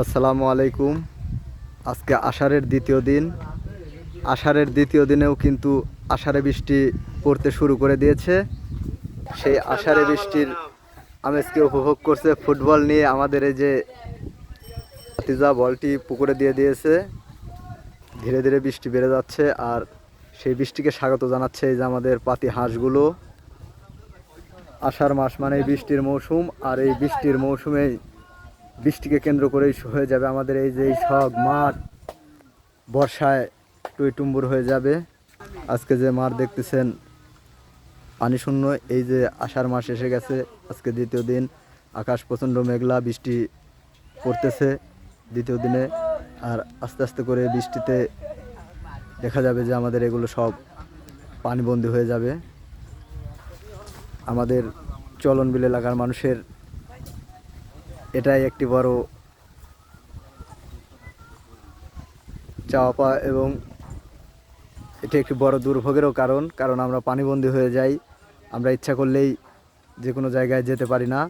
আসসালামু আলাইকুম। আজকে আষাঢ়ের দ্বিতীয় দিন। আষাঢ়ের দ্বিতীয় দিনেও কিন্তু আষাঢ়ে বৃষ্টি পড়তে শুরু করে দিয়েছে। সেই আষাঢ়ে বৃষ্টির আমেজকে উপভোগ করছে ফুটবল নিয়ে আমাদের এই যে ভাতিজা বলটি পুকুরে দিয়ে দিয়েছে। ধীরে ধীরে বৃষ্টি বেড়ে যাচ্ছে আর সেই বৃষ্টিকে স্বাগত জানাচ্ছে এই যে আমাদের পাতি হাঁসগুলো। আষাঢ় মাস মানে বৃষ্টির মৌসুম আর এই বৃষ্টির মৌসুমেই বৃষ্টিকে কেন্দ্র করেই হয়ে যাবে আমাদের এই যে সব মাঠ। বর্ষায় টুইটুম্বুর হয়ে যাবে। আজকে যে মাঠ দেখতেছেন পানি শূন্য এই যে আষাঢ় মাস এসে গেছে, আজকে দ্বিতীয় দিন। আকাশ প্রচণ্ড মেঘলা, বৃষ্টি পড়তেছে দ্বিতীয় দিনে। আর আস্তে আস্তে করে বৃষ্টিতে দেখা যাবে যে আমাদের এগুলো সব পানিবন্দী হয়ে যাবে। আমাদের চলনবিল এলাকার মানুষের এটাই একটি বড় চাওয়া এবং এটি একটি বড় দুর্ভোগেরও কারণ কারণ আমরা পানিবন্দী হয়ে যাই। আমরা ইচ্ছা করলেই যে কোনো জায়গায় যেতে পারি না।